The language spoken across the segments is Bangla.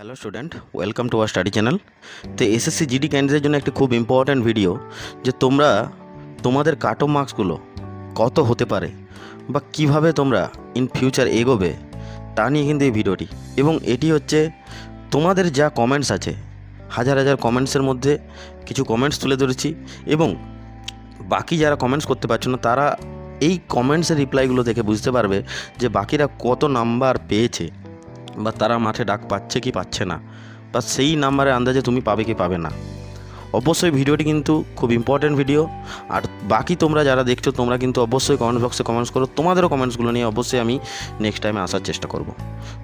Hello student welcome to our study channel তো এসএসসি জিডি ক্যান্ডিডেটের জন্য একটি খুব ইম্পর্ট্যান্ট ভিডিও যে তোমরা তোমাদের কাট অফ মার্কসগুলো কত হতে পারে বা কীভাবে তোমরা ইন ফিউচার এগোবে তা নিয়ে কিন্তু এই ভিডিওটি এবং এটি হচ্ছে তোমাদের যা কমেন্টস আছে, হাজার হাজার কমেন্টসের মধ্যে কিছু কমেন্টস তুলে ধরেছি এবং বাকি যারা কমেন্টস করতে পারছ না, তারা এই কমেন্টসের রিপ্লাইগুলো দেখে বুঝতে পারবে যে বাকিরা কত নাম্বার পেয়েছে। বা তারা মাঠে ডাক পাচ্ছে কি পাচ্ছে না, বা সেই নাম্বারে আন্দাজে তুমি পাবে কি পাবে না। অবশ্যই ভিডিওটি কিন্তু খুব ইম্পর্ট্যান্ট ভিডিও আর বাকি তোমরা যারা দেখছ, তোমরা কিন্তু অবশ্যই কমেন্ট বক্সে কমেন্টস করো। তোমাদেরও কমেন্টসগুলো নিয়ে অবশ্যই আমি নেক্সট টাইমে আসার চেষ্টা করব।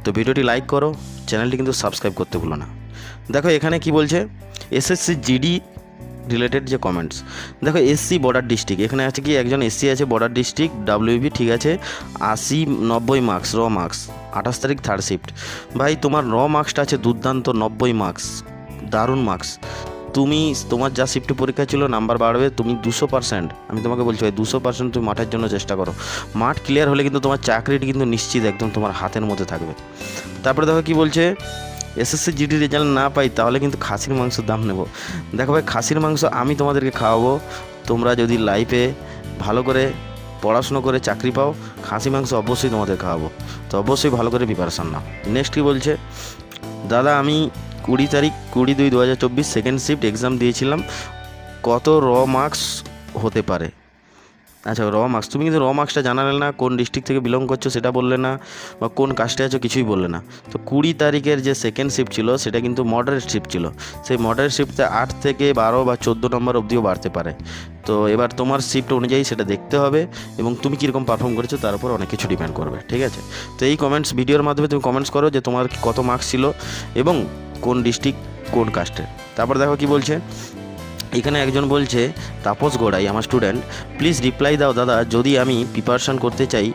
তো ভিডিওটি লাইক করো চ্যানেলটি কিন্তু সাবস্ক্রাইব করতে ভুলো না। দেখো এখানে কি বলছে? এসএসসি জিডি রিলেটেড যে কমেন্টস দেখো এসসি বর্ডার ডিস্ট্রিক্ট এখানে আছে কি, একজন এসসি আছে বর্ডার ডিস্ট্রিক্ট ডাব্লিউবি ঠিক আছে, আশি নব্বই মার্কস র মার্কস আঠাশ তারিখ থার্ড শিফট ভাই, তোমার র মার্কসটা আছে দুর্দান্ত, নব্বই মার্কস দারুণ মার্কস তুমি, তোমার যা শিফটে পরীক্ষা ছিল নাম্বার বাড়বে, তুমি দুশো পার্সেন্ট আমি তোমাকে বলছি ভাই, দুশো পার্সেন্ট তুমি মাঠের জন্য চেষ্টা করো। মাঠ ক্লিয়ার হলে কিন্তু তোমার চাকরিটি কিন্তু নিশ্চিত একদম তোমার হাতের মধ্যে থাকবে। তারপরে দেখো কি বলছে এসএসসি জিডি রেজাল্ট না পাই, তাহলে কিন্তু খাসির মাংসের দাম নেব। দেখো ভাই, খাসির মাংস আমি তোমাদেরকে খাওয়াবো। তোমরা যদি লাইফে ভালো করে পড়াশুনো করে চাকরি পাও, খাসি মাংস অবশ্যই তোমাদের খাওয়াবো। তো অবশ্যই ভালো করে প্রিপারেশান নাও। নেক্সট কী বলছে? দাদা, আমি কুড়ি তারিখ, কুড়ি দুই দু হাজার চব্বিশ সেকেন্ড শিফট এক্সাম দিয়েছিলাম। কত র মার্কস হতে পারে? আচ্ছা র মার্কস তুমি কিন্তু র মার্কসটা জানালে না, কোন ডিস্ট্রিক্ট থেকে বিলং করছ সেটা বললে না, বা কোন কাস্টে আছো কিছুই বললে না। তো কুড়ি তারিখের যে সেকেন্ড শিফট ছিল, সেটা কিন্তু মডারেট শিফট ছিল। সেই মডারেট শিফটে আট থেকে বারো বা চোদ্দ নম্বর অবধিও বাড়তে পারে। তো এবার তোমার শিফট অনুযায়ী সেটা দেখতে হবে, এবং তুমি কীরকম পারফর্ম করেছ তার উপর অনেক কিছু ডিপেন্ড করবে, ঠিক আছে? তো এই কমেন্টস ভিডিওর মাধ্যমে তুমি কমেন্টস করো যে তোমার কত মার্কস ছিল, এবং কোন ডিস্ট্রিক্ট কোন কাস্টের তারপর দেখো কি বলছে এখানে একজন বলছে, তাপস গোড়াই, আমার স্টুডেন্ট প্লিজ রিপ্লাই দাও দাদা, যদি আমি প্রিপারেশন করতে চাই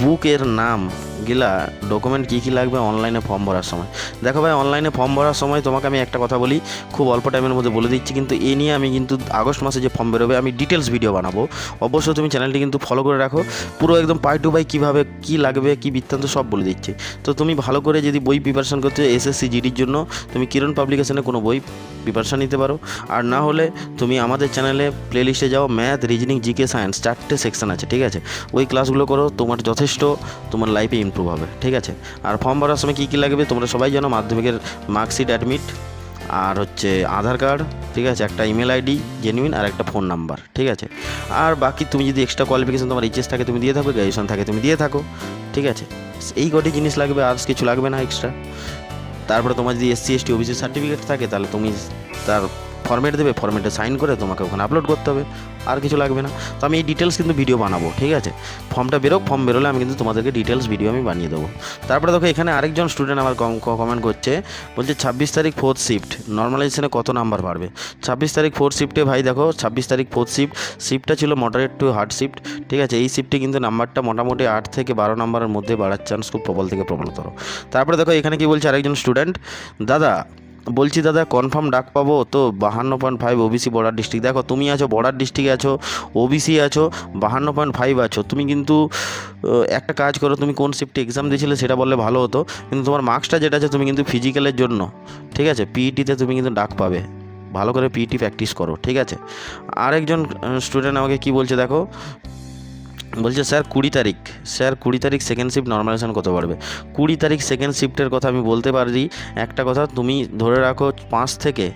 বুকের নাম গেলা ডকুমেন্ট কী কী লাগবে অনলাইনে ফর্ম ভরার সময়। দেখো ভাই অনলাইনে ফর্ম ভরার সময় তোমাকে আমি একটা কথা বলি, খুব অল্প টাইমের মধ্যে বলে দিচ্ছি, কিন্তু এ নিয়ে আমি কিন্তু আগস্ট মাসে যে ফর্ম বেরোবে, আমি ডিটেলস ভিডিও বানাবো। অবশ্যই তুমি চ্যানেলটি কিন্তু ফলো করে রাখো, পুরো একদম পাই টু পাই কীভাবে কী লাগবে, কী বৃত্তান্ত সব বলে দিচ্ছে। তো তুমি ভালো করে যদি বই প্রিপারেশন করতে এসএসসি জিডির জন্য, তুমি কিরণ পাবলিকেশনে কোনো বই প্রিপারেশন নিতে পারো। আর না হলে তুমি আমাদের চ্যানেলে প্লেলিস্টে যাও ম্যাথ রিজনিং জিকে সায়েন্স চারটে সেকশন আছে, ঠিক আছে? ওই ক্লাসগুলো করো, তোমার যথেষ্ট, তোমার লাইফে ইমপ্রুভ হবে, ঠিক আছে? আর ফর্ম ভরার সময় কী কী লাগবে তোমরা সবাই জানো, মাধ্যমিকের মার্কশিট অ্যাডমিট আর হচ্ছে আধার কার্ড ঠিক আছে? একটা ইমেল আইডি জেনুইন আর একটা ফোন নাম্বার ঠিক আছে? আর বাকি তুমি যদি এক্সট্রা কোয়ালিফিকেশন তোমার এইচএস থাকে, তুমি দিয়ে থাকো গ্র্যাজুয়েশন থাকে, তুমি দিয়ে থাকো, ঠিক আছে? এই কটি জিনিস লাগবে, আর কিছু লাগবে না এক্সট্রা তারপরে তোমার যদি এসসি এসটি ওবিসি সার্টিফিকেট থাকে, তাহলে তুমি তার ফর্মেট দেবে ফর্মেটে সাইন করে তোমাকে ওখানে আপলোড করতে হবে, আর কিছু লাগবে না। তো আমি এই ডিটেলস কিন্তু ভিডিও বানাবো, ঠিক আছে? ফর্মটা বেরোক ফর্ম বেরোলে আমি কিন্তু তোমাদেরকে ডিটেলস ভিডিও আমি বানিয়ে দেবো। তারপরে দেখো, এখানে আরেকজন স্টুডেন্ট আমার কমেন্ট করছে, বলছে, ছাব্বিশ তারিখ ফোর্থ শিফট নর্মালাইজেশনে কত নাম্বার বাড়বে? ছাব্বিশ তারিখ ফোর্থ শিফটে ভাই দেখো, ছাব্বিশ তারিখ ফোর্থ শিফট শিফটটা ছিল মডারেট টু হার্ড শিফট ঠিক আছে? এই শিফটে কিন্তু নাম্বারটা মোটামুটি আট থেকে বারো নাম্বারের মধ্যে বাড়ার চান্স খুব প্রবল থেকে প্রবলতর। তারপরে দেখো, এখানে কি বলছে আরেকজন স্টুডেন্ট দাদা বলছি দাদা কনফার্ম ডাক পাবো? তো বাহান্ন point five OBC border district দেখো, তুমি আছো, বর্ডার ডিস্ট্রিক্টে আছো ওবিসি আছো, বাহান্ন পয়েন্ট ফাইভ আছো। তুমি কিন্তু একটা কাজ করো, তুমি কোন শিফটে এক্সাম দিয়েছিলে সেটা বললে ভালো হতো। কিন্তু তোমার মার্কসটা যেটা আছে, তুমি কিন্তু ফিজিক্যালের জন্য, ঠিক আছে? পিইটিতে তুমি কিন্তু ডাক পাবে। ভালো করে পিইটি প্র্যাকটিস করো, ঠিক আছে? আরেকজন স্টুডেন্ট আমাকে কি বলছে দেখো? বলছে, স্যার, কুড়ি তারিখ। স্যার, কুড়ি তারিখ সেকেন্ড শিফট নর্মালাইজেশন কত পারবে কুড়ি তারিখ সেকেন্ড শিফটের কথা আমি বলতে পারি, একটা কথা তুমি ধরে রাখো, পাঁচ থেকে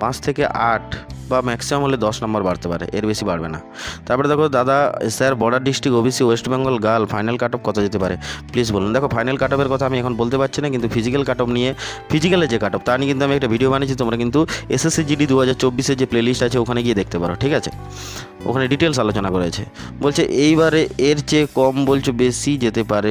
পাঁচ থেকে আট বা ম্যাক্সিমাম হলে দশ নম্বর বাড়তে পারে, এর বেশি বাড়বে না। তারপরে দেখো, দাদা, sir, border district OBC West Bengal girl final cut off কত যেতে পারে? প্লিজ বলুন। দেখো ফাইনাল কাট অফের কথা আমি এখন বলতে পারছি না, কিন্তু ফিজিক্যাল কাট অফ নিয়ে ফিজিক্যালের যে কাট অফ তা নিয়ে কিন্তু আমি একটা ভিডিও বানিয়েছি, তোমরা কিন্তু এসএসসি জিডি দু হাজার চব্বিশের যে প্লেলিস্ট আছে, ওখানে গিয়ে দেখতে পারো, ঠিক আছে? ওখানে ডিটেলস আলোচনা করেছে বলছে, এইবারে এর চেয়ে কম বলছো, বেশি যেতে পারে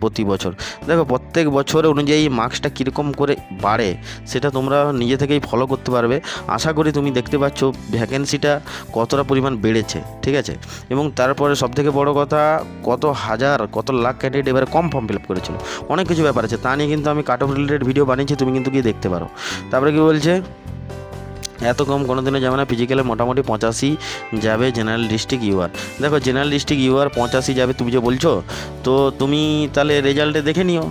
প্রতি বছর। দেখো, প্রত্যেক বছর অনুযায়ী মার্কসটা কীরকম করে বাড়ে, সেটা তোমরা নিজে থেকেই ফলো করতে পারবে। আশা করি তুমি দেখতে পাচ্ছ ভ্যাকেন্সিটা কতটা পরিমাণ বেড়েছে, ঠিক আছে? এবং তারপরে সবথেকে বড় কথা, কত হাজার, কত লাখ ক্যান্ডিডেট এবারে কম ফর্ম ফিল আপ করেছিল। অনেক কিছু ব্যাপার আছে, তা নিয়ে কিন্তু আমি কাট অফ রিলেটেড ভিডিও বানিয়েছি, তুমি কিন্তু গিয়ে দেখতে পারো। তারপরে কি বলছে? এত কম কোনো দিনে যাবে না ফিজিক্যালে মোটামুটি পঁচাশি যাবে জেনারেল ডিস্ট্রিক্ট ইউআর দেখো জেনারেল ডিস্ট্রিক্ট ইউআর পঁচাশি যাবে তুমি যে বলছো, তো তুমি তাহলে রেজাল্টে দেখে নিও।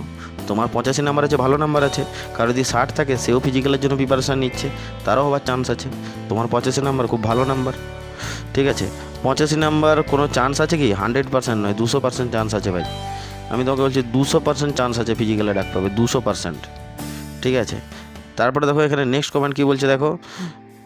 তোমার পঁচাশি নাম্বার আছে, ভালো নাম্বার আছে। কারও যদি ষাট থাকে, সেও ফিজিক্যালের জন্য প্রিপারেশান নিচ্ছে। তারও হওয়ার চান্স আছে। তোমার পঁচাশি নাম্বার, খুব ভালো নাম্বার। ঠিক আছে? পঁচাশি নাম্বার কোনো চান্স আছে কি? হান্ড্রেড পার্সেন্ট নয়, দুশো পার্সেন্ট চান্স আছে ভাই। আমি তোমাকে বলছি, দুশো পার্সেন্ট চান্স আছে ফিজিক্যালে ডাক পাবে, দুশো পার্সেন্ট ঠিক আছে? তারপরে দেখো এখানে নেক্সট কমেন্ট কী বলছে দেখো?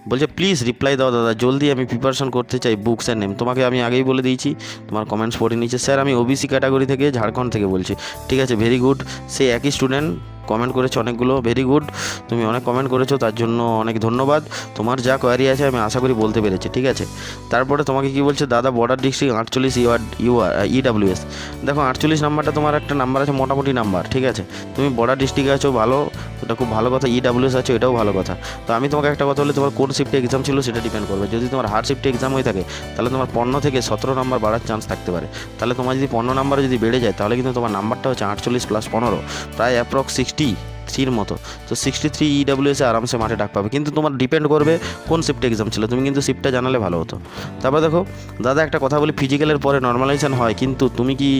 বলছে প্লিজ রিপ্লাই দাও দাদা, জলদি আমি প্রিপারেশন করতে চাই বুকস অ্যান্ড নেম তোমাকে আমি আগেই বলে দিয়েছি, তোমার কমেন্টস পড়ে নিচ্ছে স্যার আমি ওবিসি ক্যাটাগরি থেকে ঝাড়খণ্ড থেকে বলছি। ঠিক আছে ভেরি গুড সেই একই স্টুডেন্ট কমেন্ট করেছ অনেকগুলো ভেরি গুড তুমি অনেক কমেন্ট করেছ, তার জন্য অনেক ধন্যবাদ। তোমার যা কোয়ারি আছে, আমি আশা করি বলতে পেরেছি, ঠিক আছে? তারপরে তোমাকে কি বলছে, দাদা বর্ডার ডিস্ট্রিক্ট আটচল্লিশ ইউআর ইউআর ইডাব্লিউএস দেখো, আটচল্লিশ নাম্বারটা তোমার একটা নাম্বার আছে, মোটামুটি নাম্বার ঠিক আছে? তুমি বর্ডার ডিস্ট্রিক্টে আছো, ভালো। এটা খুব ভালো কথা ইডাব্লিউএস আছে, এটাও ভালো কথা। তো আমি তোমাকে একটা কথা বলি, তোমার কোন শিফটে এক্সাম ছিল সেটা ডিপেন্ড করবে। যদি তোমার হার্ড শিফটে এক্সাম হয়ে থাকে, তাহলে তোমার পনেরো থেকে সতেরো নাম্বার বাড়ার চান্স থাকতে পারে। তাহলে তোমার যদি পনেরো নাম্বার যদি বেড়ে যায়, তাহলে কিন্তু তোমার নাম্বারটা হচ্ছে আটচল্লিশ প্লাস পনেরো, প্রায় অ্যাপ্রক্স সিক্সটি থ্রির মতো। তো সিক্সটি থ্রি ইডাব্লিউএসে আরামসে মাঠে ডাক পাবে। কিন্তু তোমার ডিপেন্ড করবে কোন শিফটে এক্সাম ছিল। তুমি কিন্তু শিফটটা জানালে ভালো হতো। তারপর দেখো, দাদা একটা কথা বলি ফিজিক্যালের পরে নর্মালাইজেশন হয়। কিন্তু তুমি কি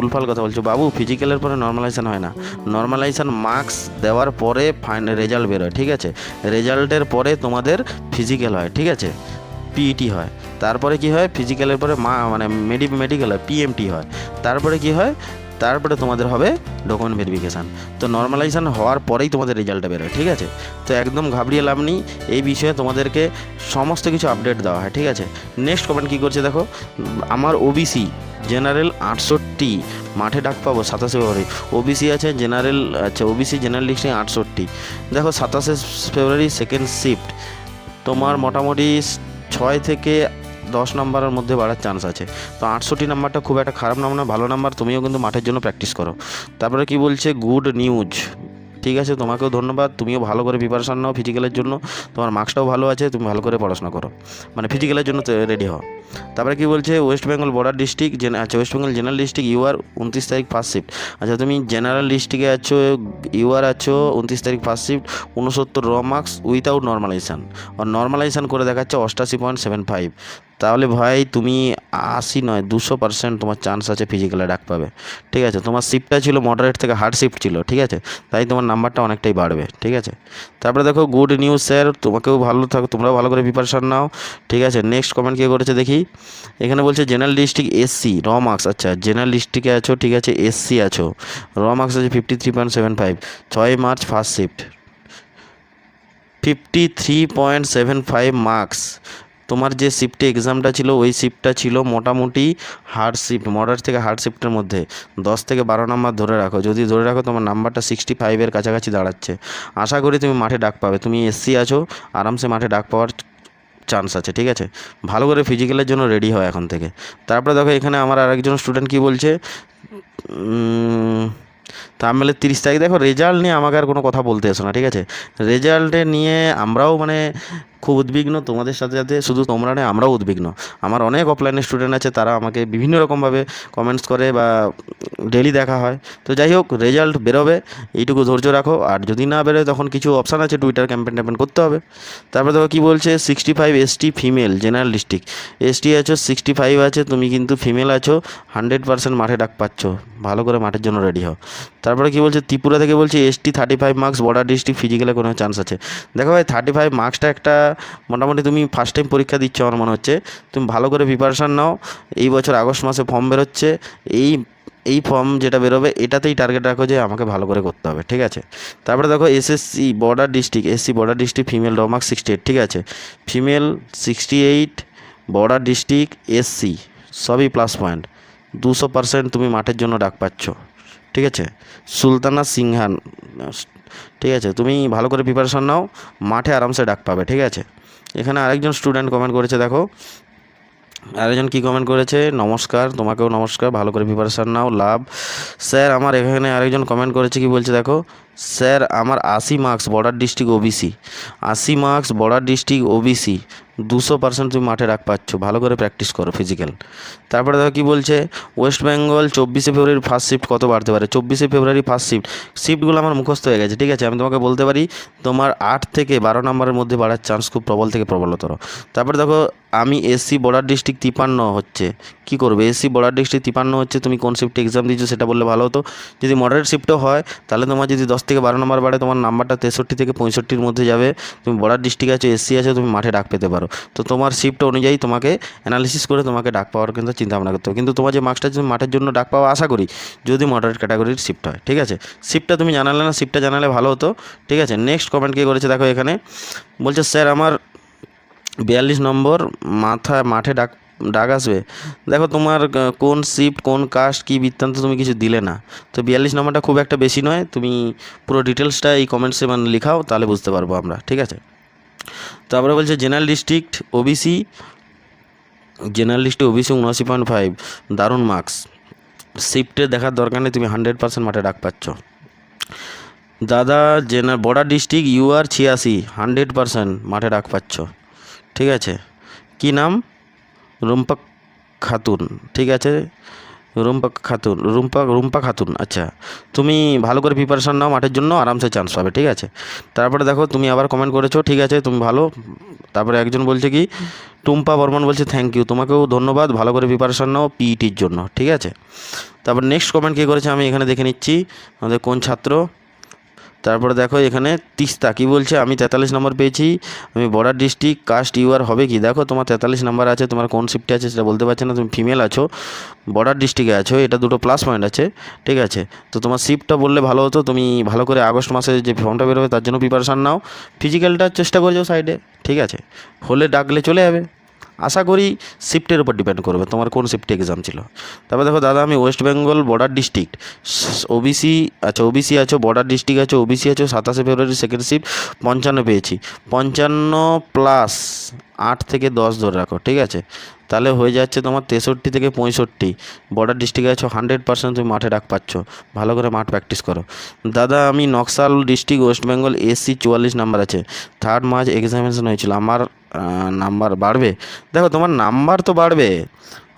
উলফাল কথা বলছো? বাবু ফিজিক্যালের পরে নর্মালাইজেশন হয় না। নর্মালাইজেশন মার্কস দেওয়ার পরে ফাইন রেজাল্ট বেরোয়, ঠিক আছে? রেজাল্টের পরে তোমাদের ফিজিক্যাল হয়, ঠিক আছে? পিইটি হয়। তারপরে কি হয়? ফিজিক্যালের পরে মা মানে মেডি মেডিকেল হয় পিএমটি হয়। তারপরে কি হয়? তারপরে তোমাদের হবে ডকুমেন্ট ভেরিফিকেশান তো নর্মালাইজেশন হওয়ার পরেই তোমাদের রেজাল্টটা বেরোয়, ঠিক আছে? তো একদম ঘাবড়িয়ে লাভ নেই, এই বিষয়ে তোমাদেরকে সমস্ত কিছু আপডেট দেওয়া হয়, ঠিক আছে? নেক্সট কমেন্ট কী করছে দেখো? আমার ওবিসি জেনারেল আটষট্টি, মাঠে ডাক পাবো, সাতাশে ফেব্রুয়ারি। ওবিসি আছে জেনারেল আচ্ছা ওবিসি জেনারেল লিস্টে আটষট্টি। দেখো, সাতাশে ফেব্রুয়ারি সেকেন্ড শিফট তোমার মোটামুটি ছয় থেকে দশ নম্বরের মধ্যে বাড়ার চান্স আছে। তো আটষট্টি নাম্বারটা খুব একটা খারাপ নাম্বার না ভালো নাম্বার, তুমিও কিন্তু মাঠের জন্য প্র্যাকটিস করো। তারপরে কি বলছে? গুড নিউজ ঠিক আছে, তোমাকেও ধন্যবাদ। তুমিও ভালো করে প্রিপারেশান নাও ফিজিক্যালের জন্য। তোমার মার্কসটাও ভালো আছে, তুমি ভালো করে পড়াশোনা করো। মানে ফিজিক্যালের জন্য রেডি হও। তারপরে কি বলছে ওয়েস্ট বেঙ্গল বর্ডার ডিস্ট্রিক্ট আচ্ছা West Bengal general district UR উনত্রিশ তারিখ ফার্স্ট শিফট আচ্ছা তুমি জেনারেল ডিস্ট্রিক্টে আছো ইউআর আছো, উনত্রিশ তারিখ ফার্স্ট শিফট উনসত্তর র মার্কস উইথাউট নর্মালাইজেশন আর নর্মালাইজেশন করে দেখাচ্ছে অষ্টাশি পয়েন্ট সেভেন ফাইভ তাহলে ভাই, তুমি আশি নয়, দুশো পার্সেন্ট তোমার চান্স আছে ফিজিক্যালে ডাক পাবে। ঠিক আছে? তোমার শিফটটা ছিল মডারেট থেকে হার্ড শিফট ছিল, ঠিক আছে? তাই তোমার নাম্বারটা অনেকটাই বাড়বে, ঠিক আছে? তারপরে দেখো গুড নিউজ স্যার তোমাকেও ভালো থাকো, তোমরাও ভালো করে প্রিপারেশান নাও, ঠিক আছে? নেক্সট কমেন্ট কে করেছে দেখি? এখানে বলছে জেনারেল ডিস্ট্রিক্ট এসসি র মার্কস আচ্ছা জেনারেল ডিস্ট্রিক্টে আছো, ঠিক আছে? এসসি আছো। র মার্কস আছে fifty three point seven five ছয় March first shift fifty three point seven five marks তোমার যে শিফটে এক্সামটা ছিল, ওই শিফটটা ছিল মোটামুটি হার্ড শিফট মডার থেকে হার্ড শিফটের মধ্যে। দশ থেকে বারো নাম্বার ধরে রাখো। যদি ধরে রাখো, তোমার নাম্বারটা সিক্সটি ফাইভের কাছাকাছি দাঁড়াচ্ছে। আশা করি তুমি মাঠে ডাক পাবে। তুমি এসসি আছো, আরামসে মাঠে ডাক পাওয়ার চান্স আছে, ঠিক আছে? ভালো করে ফিজিক্যালের জন্য রেডি হয় এখন থেকে। তারপরে দেখো, এখানে আমার আরেকজন স্টুডেন্ট কি বলছে? তাহলে তিরিশ তারিখ। দেখো রেজাল্ট নিয়ে আমাকে আর কোনো কথা বলতে এসো না, ঠিক আছে? রেজাল্টে নিয়ে আমরাও মানে খুব উদ্বিগ্ন তোমাদের সাথে সাথে শুধু তোমরা নয়, আমরাও উদ্বিগ্ন। আমার অনেক অফলাইনের স্টুডেন্ট আছে, তারা আমাকে বিভিন্ন রকমভাবে কমেন্টস করে বা ডেলি দেখা হয়। তো যাই হোক রেজাল্ট বেরোবে, এইটুকু ধৈর্য রাখো। আর যদি না বেরোয়, তখন কিছু অপশান আছে টুইটার ক্যাম্পেন ট্যাম্পেন করতে হবে। তারপরে দেখো কী বলছে sixty five ST female general district ST আছো সিক্সটি ফাইভ আছে, তুমি কিন্তু ফিমেল আছো হান্ড্রেড পার্সেন্ট মাঠে ডাক পাচ্ছ। ভালো করে মাঠের জন্য রেডি হও। তারপরে কী বলছে, ত্রিপুরা থেকে বলছে ST thirty five marks border district ফিজিক্যালে কোনো চান্স আছে। দেখো ভাই থার্টি ফাইভ মার্কসটা একটা মোটামুটি তুমি ফার্স্ট টাইম পরীক্ষা দিচ্ছ আমার মনে হচ্ছে। তুমি ভালো করে প্রিপারেশান নাও। এই বছর আগস্ট মাসে ফর্ম বেরোচ্ছে। এই এই ফর্ম যেটা বেরোবে, এটাতেই টার্গেট রাখো যে আমাকে ভালো করে করতে হবে, ঠিক আছে? তারপরে দেখো SSC border district SC border district female রমার্ক sixty eight ঠিক আছে? Female sixty eight border district SC সবই প্লাস পয়েন্ট দুশো পার্সেন্ট তুমি মাঠের জন্য ডাক পাচ্ছ, ঠিক আছে? সুলতানা সিংহান ঠিক আছে, তুমি ভালো করে প্রিপারেশন নাও, মাঠে আরামসে ডাক পাবে, ঠিক আছে? এখানে আরেকজন স্টুডেন্ট কমেন্ট করেছে, দেখো। আরেকজন কি কমেন্ট করেছে? নমস্কার, তোমাকেও নমস্কার, ভালো করে প্রিপারেশান নাও, লাভ। স্যার আমার এখানে আরেকজন কমেন্ট করেছে, কি বলছে দেখো? স্যার, আমার আশি মার্কস বর্ডার ডিস্ট্রিক্ট ওবিসি আশি মার্কস বর্ডার ডিস্ট্রিক্ট ওবিসি দুশো পার্সেন্ট তুমি মাঠে রাখ পাচ্ছ। ভালো করে প্র্যাকটিস করো ফিজিক্যাল তারপরে দেখো কী বলছে ওয়েস্ট বেঙ্গল চব্বিশে ফেব্রুয়ারি ফার্স্ট শিফট কত বাড়তে পারে? চব্বিশে ফেব্রুয়ারি ফার্স্ট শিফট শিফটগুলো আমার মুখস্থ হয়ে গেছে, ঠিক আছে? আমি তোমাকে বলতে পারি, তোমার আট থেকে বারো নম্বরের মধ্যে বাড়ার চান্স খুব প্রবল থেকে প্রবলতর। তারপরে দেখো, আমি এসসি বর্ডার ডিস্ট্রিক্ট তিপান্ন হচ্ছে। কি করবে? এসসি বর্ডার ডিস্ট্রিক্ট তিপান্ন হচ্ছে, তুমি কোন শিফটে এক্সাম দিচ্ছ সেটা বললে ভালো হতো। যদি মডারেট শিফটও হয়, তাহলে তোমার যদি দশ থেকে বারো নম্বর বাড়ে তোমার নাম্বারটা তেষট্টি থেকে পঁয়ষট্টির মধ্যে যাবে। তুমি বর্ডার ডিস্ট্রিক্ট আছো, এসসি আছো, তুমি মাঠে ডাক পেতে পারো। তো তোমার শিফট অনুযায়ী তোমাকে অ্যানালিসিস করে তোমাকে ডাক পাওয়ার কিন্তু চিন্তা ভাবনা করতে হবে। কিন্তু তোমার যে মার্কসটা তুমি মাঠের জন্য ডাক পাওয়া আশা করি যদি মডারেট ক্যাটাগরির শিফট হয়, ঠিক আছে? শিফটটা তুমি জানালে না শিফটটা জানালে ভালো হতো, ঠিক আছে? নেক্সট কমেন্ট কে করেছে দেখো এখানে। বলছে, স্যার, আমার বিয়াল্লিশ নম্বর মাথা, মাঠে ডাক ডাক আসবে। দেখো তোমার কোন শিফট কোন কাস্ট কী বৃত্তান্ত তুমি কিছু দিলে না। তো বিয়াল্লিশ নম্বরটা খুব একটা বেশি নয়, তুমি পুরো ডিটেলসটা এই কমেন্টসে মানে লিখাও, তাহলে বুঝতে পারব আমরা, ঠিক আছে? তারপরে বলছে general district OBC general district OBC উনআশি পয়েন্ট ফাইভ দারুণ মার্কস শিফটে দেখার দরকার নেই, তুমি হান্ড্রেড পার্সেন্ট মাঠে ডাক পাচ্ছ। দাদা general border district U R ছিয়াশি হান্ড্রেড পার্সেন্ট মাঠে ডাক পাচ্ছ, ঠিক আছে? কি নাম? রুম্পা খাতুন, ঠিক আছে? রুম্পা খাতুন রুম্পা রুম্পা খাতুন আচ্ছা। তুমি ভালো করে প্রিপারেশান নাও, মাঠের জন্য আরামসে চান্স পাবে, ঠিক আছে? তারপরে দেখো, তুমি আবার কমেন্ট করেছ, ঠিক আছে, তুমি ভালো। তারপরে একজন বলছে কি, টুম্পা বর্মন বলছে থ্যাংক ইউ তোমাকেও ধন্যবাদ, ভালো করে প্রিপারেশান নাও পিইটির জন্য, ঠিক আছে? তারপর নেক্সট কমেন্ট কে করেছে, আমি এখানে দেখে নিচ্ছি, আমাদের কোন ছাত্র? তারপরে দেখো এখানে তিস্তা, কি বলছে? আমি তেতাল্লিশ নম্বর পেয়েছি। আমি বর্ডার ডিস্ট্রিক্ট কাস্ট ইউআর হবে কি? দেখো তোমার তেতাল্লিশ নাম্বার আছে, তোমার কোন শিফটে আছে সেটা বলতে পারছি না, তুমি ফিমেল আছো, বর্ডার ডিস্ট্রিক্টে আছো, এটা দুটো প্লাস পয়েন্ট আছে, ঠিক আছে? তো তোমার শিফটটা বললে ভালো হতো, তুমি ভালো করে আগস্ট মাসে যে ফর্মটা বেরোবে তার জন্য প্রিপারেশান নাও। ফিজিক্যালটা চেষ্টা করে যাও সাইডে ঠিক আছে? হলে ডাকলে চলে যাবে। আশা করি শিফটের উপর ডিপেন্ড করবে, তোমার কোন শিফটে এক্সাম ছিল। তারপর দেখো, দাদা, আমি West Bengal border district OBC আচ্ছা ওবিসি আছো বর্ডার ডিস্ট্রিক্ট আছো ওবিসি আছো, সাতাশে ফেব্রুয়ারি সেকেন্ড শিফট পঞ্চান্ন পেয়েছি। পঞ্চান্ন প্লাস আট থেকে দশ ধরে রাখো, ঠিক আছে? তাহলে হয়ে যাচ্ছে তোমার তেষট্টি থেকে পঁয়ষট্টি। বর্ডার ডিস্ট্রিক্টে আছো হান্ড্রেড পার্সেন্ট তুমি মাঠে ডাক পাচ্ছ। ভালো করে মাঠ প্র্যাকটিস করো। দাদা, আমি Naxal district West Bengal SC চুয়াল্লিশ নাম্বার আছে। থার্ড মার্চ এক্সামিনেশন হয়েছিল। আমার নাম্বার বাড়বে? দেখো, তোমার নাম্বার তো বাড়বে।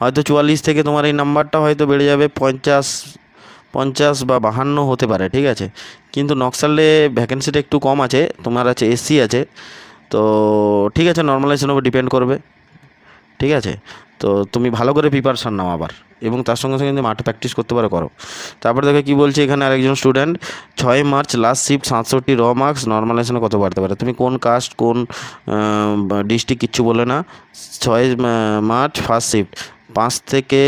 হয়তো চুয়াল্লিশ থেকে তোমার এই নাম্বারটা হয়তো বেড়ে যাবে পঞ্চাশ পঞ্চাশ বা বাহান্ন হতে পারে, ঠিক আছে? কিন্তু নকশালে ভ্যাকেন্সিটা একটু কম আছে। তোমার আছে এসসি আছে। তো ঠিক আছে নর্মালাইজেশনের উপর ডিপেন্ড করবে। ঠিক আছে? তো তুমি ভালো করে প্রিপারেশান নাও আবার এবং তার সঙ্গে সঙ্গে যদি মাঠে প্র্যাকটিস করতে পারো, করো। তারপরে দেখো কী বলছে, এখানে আরেকজন স্টুডেন্ট ছয় মার্চ লাস্ট শিফট সাতষট্টি র মার্কস নর্মালাইজেশনে কত বাড়তে পারে? তুমি কোন কাস্ট কোন ডিস্ট্রিক্ট কিচ্ছু বলে না। ছয় মার্চ ফার্স্ট শিফট পাঁচ থেকে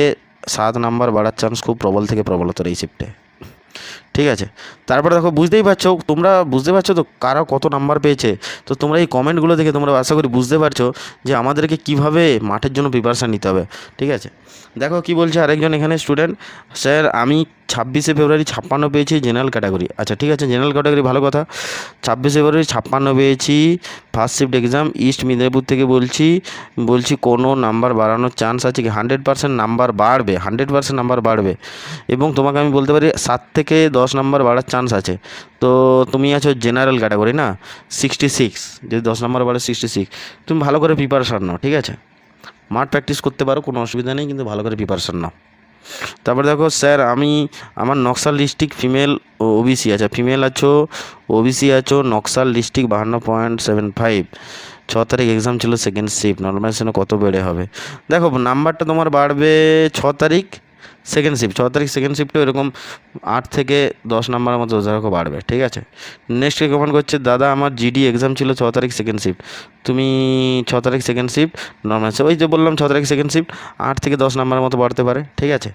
সাত নাম্বার বাড়ার চান্স খুব প্রবল থেকে প্রবলতর এই শিফটে ঠিক আছে? তারপরে দেখো, বুঝতেই পারছ, তোমরা বুঝতে পারছ তো কারা কত নাম্বার পেয়েছে? তো তোমরা এই কমেন্টগুলো দেখে তোমরা আশা করি বুঝতে পারছ যে আমাদেরকে কীভাবে মাঠের জন্য প্রিপারেশান নিতে হবে, ঠিক আছে? দেখো কি বলছে আরেকজন এখানে স্টুডেন্ট স্যার আমি ছাব্বিশে ফেব্রুয়ারি ছাপ্পান্ন পেয়েছি জেনারেল ক্যাটাগরি আচ্ছা ঠিক আছে জেনারেল ক্যাটাগরি ভালো কথা। ছাব্বিশে ফেব্রুয়ারি ছাপ্পান্ন পেয়েছি first shift exam east Medinipur থেকে বলছি বলছি কোনো নাম্বার বাড়ানোর চান্স আছে কি? হান্ড্রেড পার্সেন্ট নাম্বার বাড়বে হান্ড্রেড পার্সেন্ট নাম্বার বাড়বে। এবং তোমাকে আমি বলতে পারি, সাত থেকে দশ নাম্বার বাড়ার চান্স আছে। তো তুমি আছো জেনারেল ক্যাটাগরি না? সিক্সটি সিক্স যদি দশ নাম্বার বাড়ে সিক্সটি সিক্স তুমি ভালো করে প্রিপারেশান নাও, ঠিক আছে? মাঠ প্র্যাকটিস করতে পারো, কোনো অসুবিধা নেই, কিন্তু ভালো করে প্রিপারেশান নাও। তারপরে দেখো স্যার আমি, আমার নকশাল ডিস্ট্রিক্ট ফিমেল ও ওবিসি আচ্ছা ফিমেল আছো। ওবিসি আছো নকশাল ডিস্ট্রিক্ট বাহান্ন পয়েন্ট সেভেন ফাইভ ছ তারিখ এক্সাম ছিল সেকেন্ড শিফট নর্মালাইজেশনে কত বেড়ে হবে? দেখো নাম্বারটা তোমার বাড়বে ছ তারিখ। সেকেন্ড শিফট ছ তারিখ সেকেন্ড শিফটে এরকম আট থেকে দশ নাম্বারের মতো ওরকম বাড়বে, ঠিক আছে? নেক্সট কমেন্ট করছে, দাদা, আমার জিডি এক্সাম ছিল ছ তারিখ সেকেন্ড শিফট তুমি ছ তারিখ সেকেন্ড শিফট নর্মাল ওই যে বললাম ছ তারিখ সেকেন্ড শিফট আট থেকে দশ নাম্বারের মতো বাড়তে পারে, ঠিক আছে?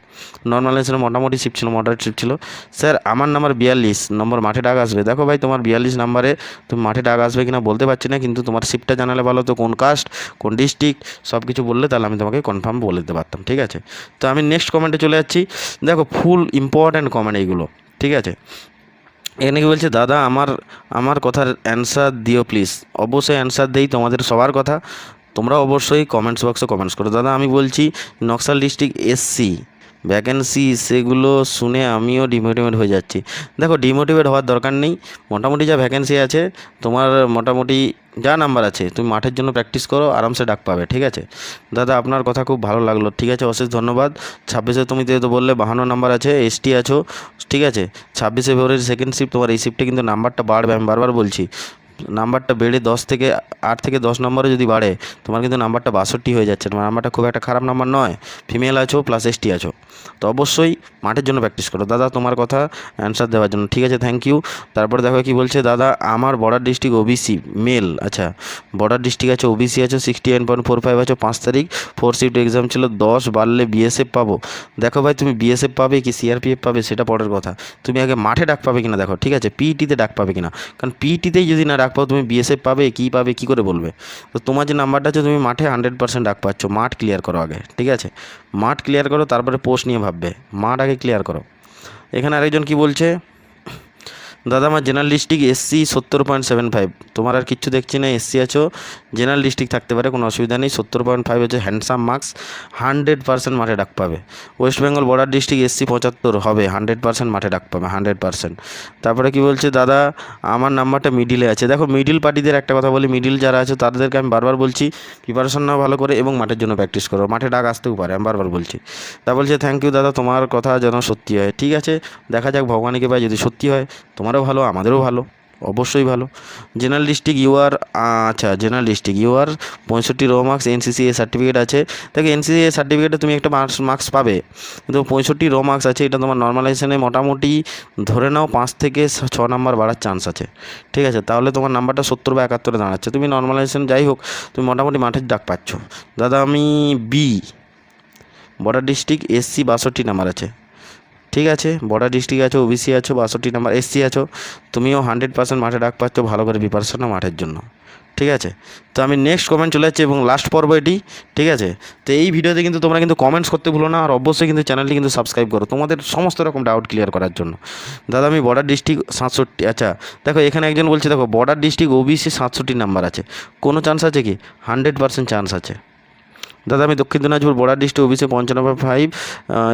নর্মালাইজেশনে মোটামুটি শিফট ছিল মডারেট শিফট ছিল। স্যার আমার নাম্বার বিয়াল্লিশ, নম্বর মাঠে ডাক আসবে। দেখো ভাই, তোমার বিয়াল্লিশ নাম্বারে তুমি মাঠে ডাক আসবে কিনা বলতে পারছি না, কিন্তু তোমার শিফটটা জানালে ভালো তো কোন কাস্ট কোন ডিস্ট্রিক্ট সব কিছু বললে তাহলে আমি তোমাকে কনফার্ম বলে দিতে পারতাম, ঠিক আছে? তো আমি নেক্সট কমেন্টে চলে যাচ্ছি। দেখো ফুল ইম্পর্ট্যান্ট কমেন্ট এইগুলো, ঠিক আছে? এখানে কি বলছে, দাদা, আমার আমার কথার অ্যান্সার দিও প্লিজ অবশ্যই অ্যান্সার দেই, তোমাদের সবার কথা। তোমরা অবশ্যই কমেন্টস বক্সে কমেন্টস করো। দাদা, আমি বলছি, নকশাল ডিস্ট্রিক্ট এসসি ভ্যাকেন্সি সেগুলো শুনে আমিও ডিমোটিভেট হয়ে যাচ্ছি। দেখো ডিমোটিভেট হওয়ার দরকার নেই। মোটামুটি যা ভ্যাকেন্সি আছে, তোমার মোটামুটি যা নাম্বার আছে, তুমি মাঠের জন্য প্র্যাকটিস করো, আরামসে ডাক পাবে, ঠিক আছে? দাদা, আপনার কথা খুব ভালো লাগল, ঠিক আছে? অশেষ ধন্যবাদ। ছাব্বিশে তুমি যেহেতু বললে বাহান্ন নাম্বার আছে এসটি আছো, ঠিক আছে? ছাব্বিশে ফেব্রুয়ারি সেকেন্ড শিফট তোমার এই শিফটে কিন্তু নাম্বারটা বাড়বে, আমি বারবার বলছি। নাম্বারটা বেড়ে দশ থেকে আট থেকে দশ নম্বরে যদি বাড়ে, তোমার কিন্তু নাম্বারটা বাষট্টি হয়ে যাচ্ছে। তোমার নাম্বারটা খুব একটা খারাপ নাম্বার নয়। ফিমেল আছো প্লাস এসটি আছো। তো অবশ্যই মাঠের জন্য প্র্যাকটিস করো। দাদা, তোমার কথা অ্যান্সার দেওয়ার জন্য। ঠিক আছে থ্যাংক ইউ তারপরে দেখো কি বলছে, দাদা, আমার বর্ডার ডিস্ট্রিক্ট ওবিসি মেল আচ্ছা। বর্ডার ডিস্ট্রিক্ট আছে ওবিসি আছে sixty one point four five আছে, পাঁচ তারিখ। ফোর শিফট এক্সাম ছিল, দশ বাড়লে বিএসএফ পাবো। দেখো ভাই, তুমি বিএসএফ পাবে কি সিআরপিএফ পাবে, সেটা পরের কথা। তুমি আগে মাঠে ডাক পাবে কিনা দেখো, ঠিক আছে? পিইটিতে ডাক পাবে কিনা? কারণ পিইটিতেই যদি না ডাক পাও, তুমি বিএসএফ পাবে, কী পাবে, কী করে বলবে? তো তোমার যে নাম্বারটা আছে, তুমি মাঠে হান্ড্রেড পার্সেন্ট ডাক পাচ্ছ। মাঠ ক্লিয়ার করো আগে, ঠিক আছে? মাঠ ক্লিয়ার করো, তারপরে পোস্ট নিয়ে ভাববে। মাটাকে ক্লিয়ার করো। এখানে আরেকজন কি বলছে? দাদা, আমার জেনারেল ডিস্ট্রিক্ট এসসি সত্তর পয়েন্ট সেভেন ফাইভ তোমার আর কিচ্ছু দেখছি না এসসি আছো জেনারেল ডিস্ট্রিক্ট থাকতে পারে, কোনো অসুবিধা নেই। সত্তর পয়েন্ট ফাইভ হচ্ছে হ্যান্ডসাম মার্কস হান্ড্রেড পার্সেন্ট মাঠে ডাক পাবে। West Bengal border district SC পঁচাত্তর হবে হান্ড্রেড পার্সেন্ট মাঠে ডাক পাবে হান্ড্রেড পার্সেন্ট তারপরে কি বলছে দাদা, আমার নাম্বারটা মিডিলে আছে। দেখো মিডিল পার্টিদের একটা কথা বলি মিডিল যারা আছে, তাদেরকে আমি বারবার বলছি প্রিপারেশন নাও ভালো করে এবং মাঠের জন্য প্র্যাকটিস করো। মাঠে ডাক আসতেও পারে, আমি বারবার বলছি। তা বলছে থ্যাংক ইউ দাদা, তোমার কথা যেন সত্যি হয়। ঠিক আছে, দেখা যাক ভগবানকে পাই যদি সত্যি হয় তোমারও ভালো, আমাদেরও ভালো, অবশ্যই ভালো। জেনারেল ডিস্ট্রিক্ট ইউ আর আচ্ছা জেনারেল ডিস্ট্রিক্ট ইউআর পঁয়ষট্টি raw marks NCC A certificate আছে। দেখো এনসিসি এ সার্টিফিকেটে তুমি একটা মার্কস মার্কস পাবে, কিন্তু পঁয়ষট্টি রো মার্কস আছে, এটা তোমার নর্মালাইজেশনে মোটামুটি ধরে নাও পাঁচ থেকে ছ নাম্বার বাড়ার চান্স আছে। ঠিক আছে, তাহলে তোমার নাম্বারটা সত্তর বা একাত্তরে দাঁড়াচ্ছে। তুমি নর্মালাইজেশন যাই হোক, তুমি মোটামুটি মাঠের ডাক পাচ্ছ। দাদা, আমি বি বর্ডার ডিস্ট্রিক্ট এসসি বাষট্টি নাম্বার আছে। ঠিক আছে, বর্ডার ডিস্ট্রিক্ট আছো ওবিসি আছো, বাষট্টি নাম্বার এসসি আছো, তুমিও হান্ড্রেড পার্সেন্ট মাঠে ডাক পাচ্ছ ভালো করে প্রিপারেশন মাঠের জন্য, ঠিক আছে? তো আমি নেক্সট কমেন্ট চলে যাচ্ছি এবং লাস্ট পর্ব এটি, ঠিক আছে? তো এই ভিডিওতে কিন্তু তোমরা কিন্তু কমেন্টস করতে ভুলো না, আর অবশ্যই কিন্তু চ্যানেলটি কিন্তু সাবস্ক্রাইব করো, তোমাদের সমস্ত রকম ডাউট ক্লিয়ার করার জন্য। দাদা, আমি বর্ডার ডিস্ট্রিক্ট সাতষট্টি আচ্ছা দেখো, এখানে একজন বলছে, দেখো, বর্ডার ডিস্ট্রিক্ট ওবিসি সাতষট্টি নাম্বার আছে, কোনো চান্স আছে কি? হান্ড্রেড পার্সেন্ট চান্স আছে। দাদা, আমি Dakshin Dinajpur border district OBC পঞ্চানব্বই five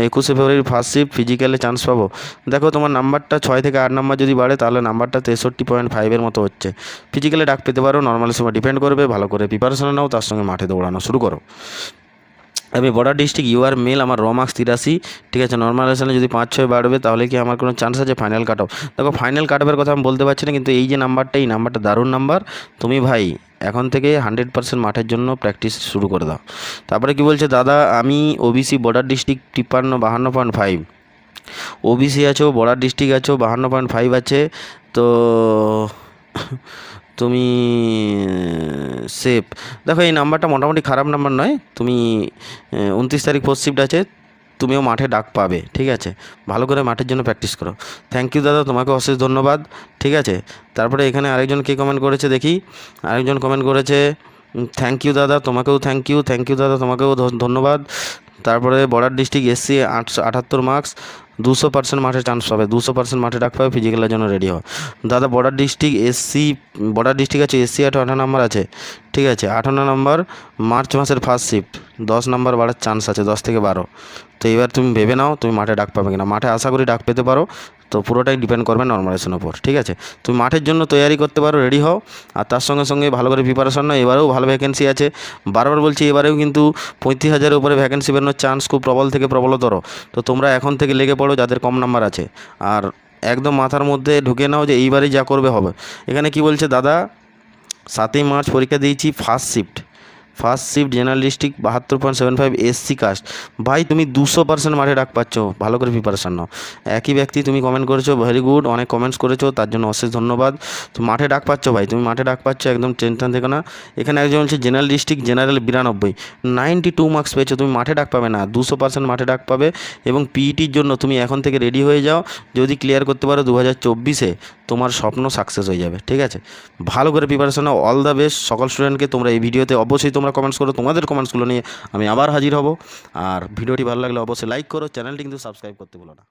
একুশে ফেব্রুয়ারি ফার্স্ট শিফট ফিজিক্যালে চান্স পাবো। দেখো, তোমার নাম্বারটা ছয় থেকে আট নাম্বার যদি বাড়ে, তাহলে নাম্বারটা তেষট্টি পয়েন্ট ফাইভের মতো হচ্ছে। ফিজিক্যালে ডাক পেতে পারো নর্মালের সময় ডিপেন্ড করবে, ভালো করে প্রিপারেশন নাও, তার সঙ্গে মাঠে দৌড়ানো শুরু করো। আমি বর্ডার ডিস্ট্রিক্ট ইউআর মেল আমার র মার্কস তিরাশি, ঠিক আছে? নর্মালাইজেশনে যদি পাঁচ, ছয় বাড়বে, তাহলে কি আমার কোনো চান্স আছে ফাইনাল কাট অফ দেখো ফাইনাল কাট অফের কথা আমি বলতে পারছি না, কিন্তু এই যে নাম্বারটা এই নাম্বারটা দারুণ নাম্বার তুমি ভাই এখন থেকে হান্ড্রেড পার্সেন্ট মাঠের জন্য প্র্যাকটিস শুরু করে দাও। তারপরে কি বলছে, দাদা, আমি ওবিসি বর্ডার ডিস্ট্রিক্ট তিপ্পান্ন, বাহান্ন পয়েন্ট ফাইভ ওবিসি আছো বর্ডার ডিস্ট্রিক্ট আছো, বাহান্ন পয়েন্ট ফাইভ আছে, তো তুমি সেফ দেখো, এই নাম্বারটা মোটামুটি খারাপ নাম্বার নয়, তুমি উনত্রিশ তারিখ ফোর্থ শিফট আছে তুমিও মাঠে ডাক পাবে, ঠিক আছে? ভালো করে মাঠের জন্য প্র্যাকটিস করো। থ্যাংক ইউ দাদা, তোমাকে অশেষ ধন্যবাদ, ঠিক আছে? তারপরে এখানে আরেকজন কে কমেন্ট করেছে দেখি? আরেকজন কমেন্ট করেছে থ্যাংক ইউ দাদা, তোমাকেও থ্যাংক ইউ থ্যাংক ইউ দাদা, তোমাকেও ধন্যবাদ। তারপরে বর্ডার ডিস্ট্রিক্ট এসসি আটশো, আটাত্তর মার্কস দুশো পার্সেন্ট মাঠে চান্স পাবে, দুশো পার্সেন্ট মাঠে ডাক পাবে ফিজিক্যালের জন্য রেডি হও দাদা border district SC border district আছে এসসি আঠারো আঠারো নাম্বার আছে, ঠিক আছে? আঠান্ন নম্বর মার্চ মাসের ফার্স্ট শিফট দশ নম্বর বাড়ার চান্স আছে, দশ থেকে বারো। তো এবার তুমি ভেবে নাও, তুমি মাঠে ডাক পাবে কিনা। মাঠে আশা করি ডাক পেতে পারো, তো পুরোটাই ডিপেন্ড করবে নর্মালাইজেশনের উপর, ঠিক আছে? তুমি মাঠের জন্য তৈরি করতে পারো রেডি হও, আর তার সঙ্গে সঙ্গে ভালো করে প্রিপারেশন নাও। এবারেও ভালো ভ্যাকেন্সি আছে। বারবার বলছি, এবারেও কিন্তু পঁয়ত্রিশ হাজারের উপরে ভ্যাকেন্সি বেরোনোর চান্স খুব প্রবল থেকে প্রবলতর। তো তোমরা এখন থেকে লেগে পড়ো যাদের কম নাম্বার আছে। আর একদম মাথার মধ্যে ঢুকে নাও যে এইবারই যা করবে হবে। এখানে কি বলছে, দাদা, সাতই মার্চ পরীক্ষা দিয়েছি first shift first shift general বাহাত্তর point seven five SC caste ভাই, তুমি দুশো পার্সেন্ট মাঠে ডাক পাচ্ছ। ভালো করে প্রিপারেশান নাও। একই ব্যক্তি তুমি কমেন্ট করেছ ভেরি গুড অনেক কমেন্টস করেছ, তার জন্য অশেষ ধন্যবাদ। তো মাঠে ডাক পাচ্ছ ভাই? তুমি মাঠে ডাক পাচ্ছ একদম টেনশন থেকে না? এখানে একজন হচ্ছে জেনারেল জেনারেল বিরানব্বই। নাইনটি টু মার্কস পেয়েছ, তুমি মাঠে ডাক পাবে না। দুশো পার্সেন্ট মাঠে ডাক পাবে এবং পিইটির জন্য তুমি এখন থেকে রেডি হয়ে যাও। যদি ক্লিয়ার করতে পারো দু হাজার চব্বিশে। তোমার স্বপ্ন সাকসেস হয়ে যাবে, ঠিক আছে? ভালো করে প্রিপারেশন অল দ্য বেস্ট সকল স্টুডেন্টকে তোমরা এই ভিডিওতে অবশ্যই তোমরা কমেন্টস করো, তোমাদের কমেন্টসগুলো নিয়ে আমি আবার হাজির হব। আর ভিডিওটি ভালো লাগলে অবশ্যই লাইক করো চ্যানেলটি কিন্তু সাবস্ক্রাইব করতে বলো না।